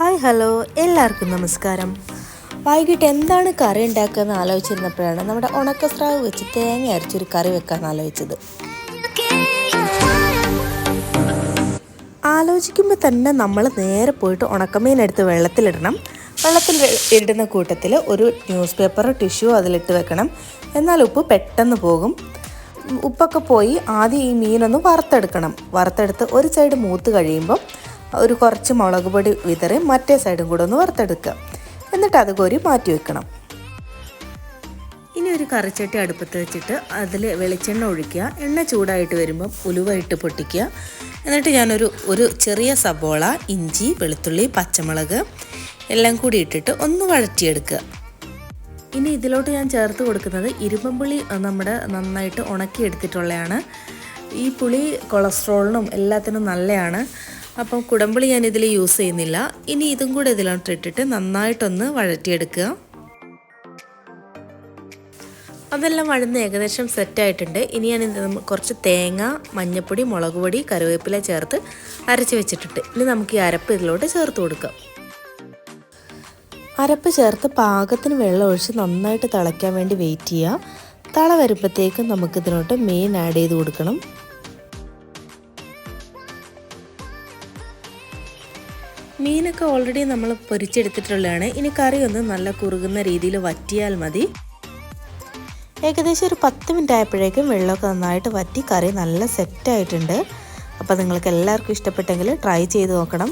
Hi hello. എല്ലാവർക്കും നമസ്കാരം. വൈകിട്ട് എന്താണ് കറി ഉണ്ടാക്കുകയെന്ന് ആലോചിച്ചിരുന്നപ്പോഴാണ് നമ്മുടെ ഉണക്കസ്രാവ് വെച്ച് തേങ്ങ അരച്ചൊരു കറി വെക്കാൻ ആലോചിച്ചത്. ആലോചിക്കുമ്പോൾ തന്നെ നമ്മൾ നേരെ പോയിട്ട് ഉണക്കമീൻ എടുത്ത് വെള്ളത്തിലിടണം. വെള്ളത്തിൽ ഇടുന്ന കൂട്ടത്തിൽ ഒരു ന്യൂസ് പേപ്പറോ ടിഷ്യൂ അതിലിട്ട് വെക്കണം. എന്നാൽ ഉപ്പ് പെട്ടെന്ന് പോകും. ഉപ്പൊക്കെ പോയി ആദ്യം ഈ മീനൊന്ന് വറുത്തെടുക്കണം. വറുത്തെടുത്ത് ഒരു സൈഡ് മൂത്ത് കഴിയുമ്പോൾ ഒരു കുറച്ച് മുളക് പൊടി വിതറി മറ്റേ സൈഡും കൂടെ ഒന്ന് വറുത്തെടുക്കുക. എന്നിട്ട് അത് കോരി മാറ്റി വെക്കണം. ഇനി ഒരു കറിച്ചട്ടി അടുപ്പത്ത് വെച്ചിട്ട് അതിൽ വെളിച്ചെണ്ണ ഒഴിക്കുക. എണ്ണ ചൂടായിട്ട് വരുമ്പം ഉലുവ ഇട്ട് പൊട്ടിക്കുക. എന്നിട്ട് ഞാനൊരു ഒരു ചെറിയ സബോള ഇഞ്ചി വെളുത്തുള്ളി പച്ചമുളക് എല്ലാം കൂടി ഇട്ടിട്ട് ഒന്ന് വഴറ്റിയെടുക്കുക. ഇനി ഇതിലോട്ട് ഞാൻ ചേർത്ത് കൊടുക്കുന്നത് ഇരുമ്പുള്ളി നമ്മുടെ നന്നായിട്ട് ഉണക്കിയെടുത്തിട്ടുള്ളതാണ് ഈ പുളി കൊളസ്ട്രോളിനും എല്ലാത്തിനും നല്ലതാണ് അപ്പം കുടമ്പളി ഞാൻ ഇതിൽ യൂസ് ചെയ്യുന്നില്ല. ഇനി ഇതും കൂടെ ഇതിലോട്ട് ഇട്ടിട്ട് നന്നായിട്ടൊന്ന് വഴറ്റിയെടുക്കുക. അതെല്ലാം വഴന്ന് ഏകദേശം സെറ്റായിട്ടുണ്ട് ഇനി ഞാൻ കുറച്ച് തേങ്ങ മഞ്ഞപ്പൊടി മുളക് പൊടി കറിവേപ്പില ചേർത്ത് അരച്ച് വെച്ചിട്ടിട്ട് ഇനി നമുക്ക് ഈ അരപ്പ് ഇതിലോട്ട് ചേർത്ത് കൊടുക്കാം. അരപ്പ് ചേർത്ത് പാകത്തിന് വെള്ളം ഒഴിച്ച് നന്നായിട്ട് തിളയ്ക്കാൻ വേണ്ടി വെയിറ്റ് ചെയ്യുക. തള വരുമ്പോഴത്തേക്കും നമുക്ക് മെയിൻ ആഡ് ചെയ്ത് കൊടുക്കണം. മീനൊക്കെ ഓൾറെഡി നമ്മൾ പൊരിച്ചെടുത്തിട്ടുള്ളതാണ്. ഇനി കറി ഒന്ന് നല്ല കുറുകുന്ന രീതിയിൽ വറ്റിയാൽ മതി. ഏകദേശം ഒരു പത്ത് മിനിറ്റ് ആയപ്പോഴേക്കും വെള്ളമൊക്കെ നന്നായിട്ട് വറ്റി കറി നല്ല സെറ്റായിട്ടുണ്ട് അപ്പോൾ നിങ്ങൾക്ക് എല്ലാവർക്കും ഇഷ്ടപ്പെട്ടെങ്കിൽ ട്രൈ ചെയ്ത് നോക്കണം.